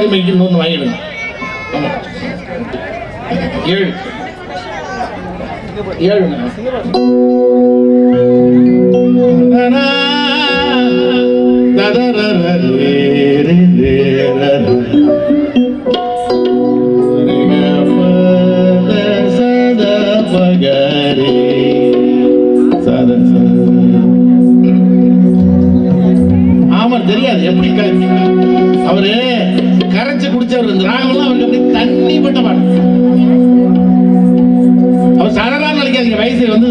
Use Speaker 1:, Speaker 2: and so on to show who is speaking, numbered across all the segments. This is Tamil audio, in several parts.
Speaker 1: மாதிரி மைக்கு இன்னொன்று வாங்கிடுங்க ஆமா ஏழு ஏழுங்க குடிச்சவர் அவருக்கு அப்படி தண்ணி பட்ட. பாடு அவர் சாதாரண நினைக்காதீங்க வயசு வந்து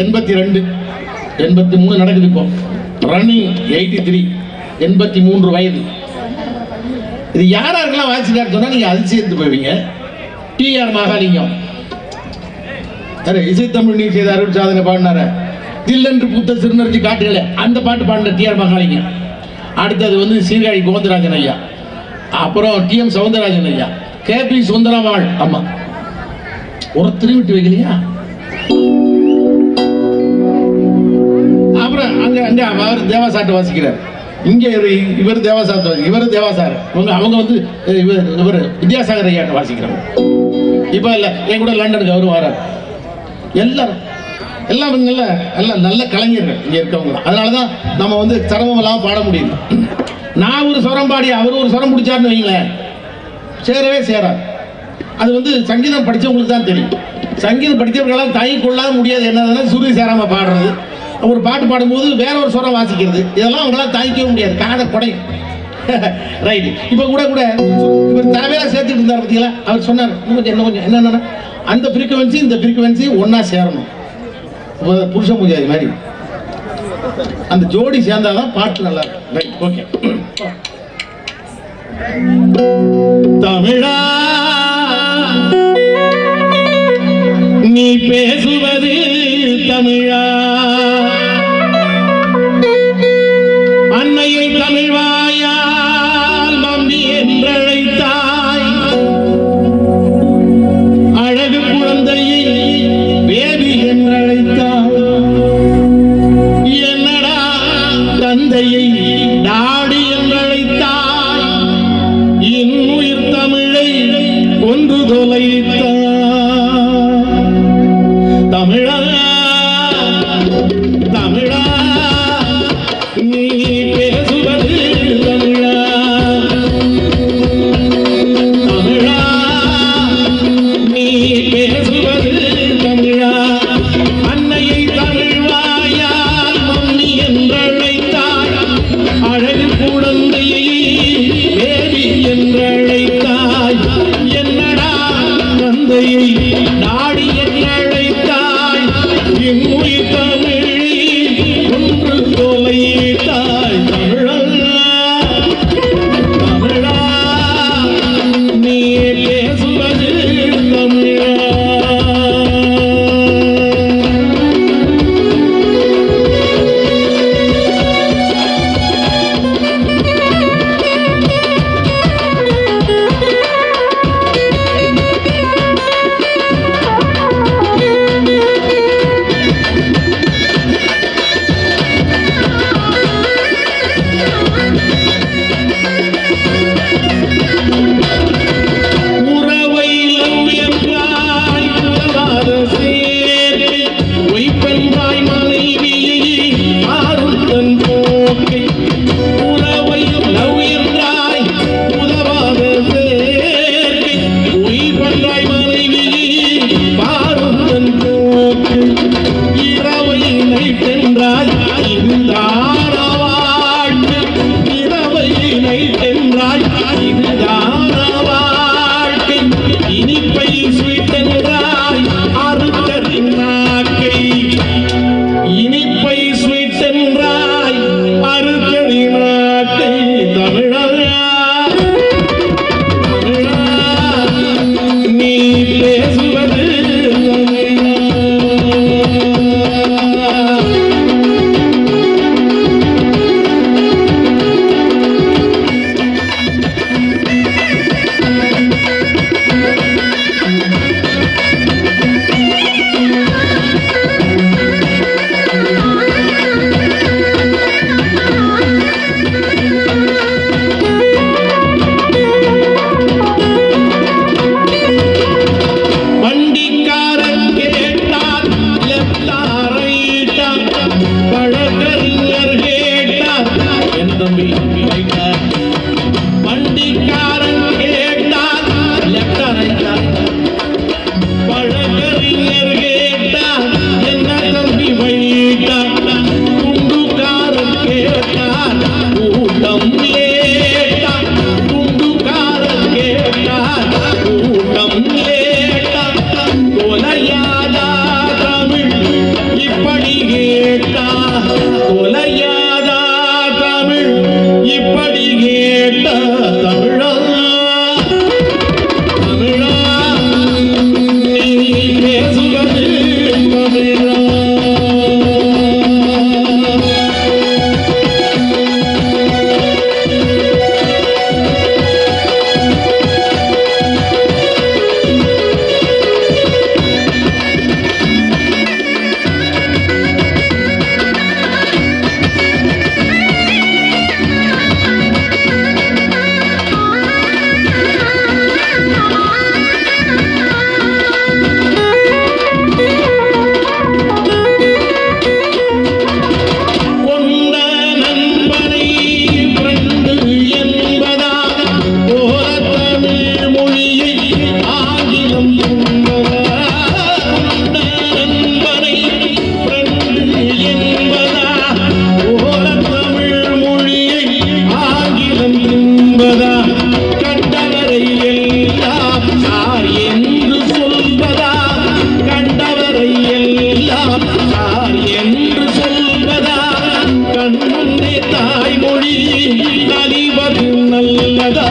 Speaker 1: எண்பத்தி ரெண்டு எண்பத்தி மூணு நடக்குது இப்போ. ரன்னிங் எயிட்டி த்ரீ எண்பத்தி மூன்று வயது. இது யார் யாருக்கெல்லாம் சொன்னால் நீங்கள் நீங்க அதிசயத்து போவீங்க. டிஆர் மகாலிங்கம். அரே இசைத்தமிழ் நீ செய்த அருள் சாதனை பாடினார. தில்லென்று புத்த சிறுநர்ச்சி காட்டுகளே அந்த பாட்டு பாடின டிஆர் மகாலிங்கம். அடுத்தது வந்து சீர்காழி கோவிந்தராஜன் ஐயா. அப்புறம் டிஎம் சவுந்தரராஜன் ஐயா. கேபி சுந்தரவாள் அம்மா. ஒருத்தரையும் விட்டு வைக்கலையா? அப்புறம் அங்க அங்க அவர் தேவாசாட்டை வாசிக்கிறார். இங்க இவர் தேவாசாரத்தை வாசி இவர் தேவாசார் இவங்க அவங்க வந்து இவர் இவர் வித்யாசாகர் ஐயாட்ட வாசிக்கிறாங்க. இப்போ இல்ல என் கூட லண்டனுக்கு அவரும் வரார். எல்லாரும் எல்லாம் இவங்கல்ல எல்லாம் நல்ல கலைஞர்கள் இங்க இருக்கவங்க. தான். அதனாலதான் நம்ம வந்து சிரமம் எல்லாம் பாட முடியுது. நான் ஒரு சுரம் பாடி அவர் ஒரு சுரம் பிடிச்சாருன்னு வைங்களேன். சேரவே சேராது அது வந்து சங்கீதம் படித்தவங்களுக்கு தான் தெரியும். சங்கீதம் படித்தவர்களால் தாங்கிக் கொள்ளாத முடியாது. என்னதுன்னா சுருதி சேராமல் பாடுறது. ஒரு பாட்டு பாடும்போது வேற ஒரு சுரம் வாசிக்கிறது. இதெல்லாம் அவங்களால தாங்கிக்கவே முடியாது. காதை குடையும் ரைட் இப்போ கூட கூட இவர் தேவையா சேர்த்துட்டு இருந்தார் பார்த்தீங்களா அவர் சொன்னார் கொஞ்சம் என்ன கொஞ்சம் என்னென்ன அந்த ஃப்ரீக்குவென்சி இந்த ஃப்ரீக்குவென்சி ஒன்றா சேரணும். இப்போ புருஷ பூஜாதி மாதிரி. அந்த ஜோடி சேர்ந்தாதான் பாட்டு நல்லா இருக்கும். Right okay Tamizha தொலைத்தாய் Thank you.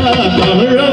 Speaker 1: Hara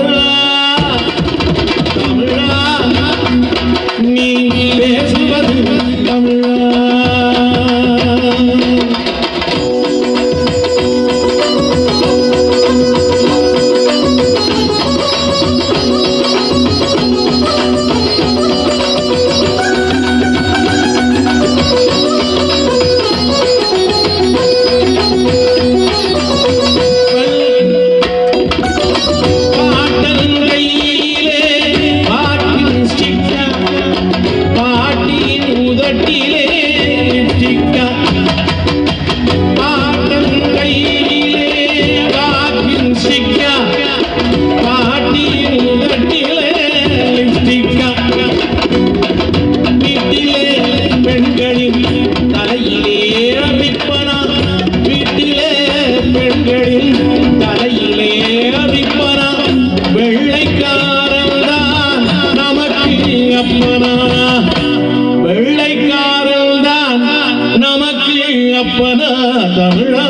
Speaker 1: Tamizha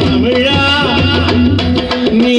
Speaker 1: Tamizha நீ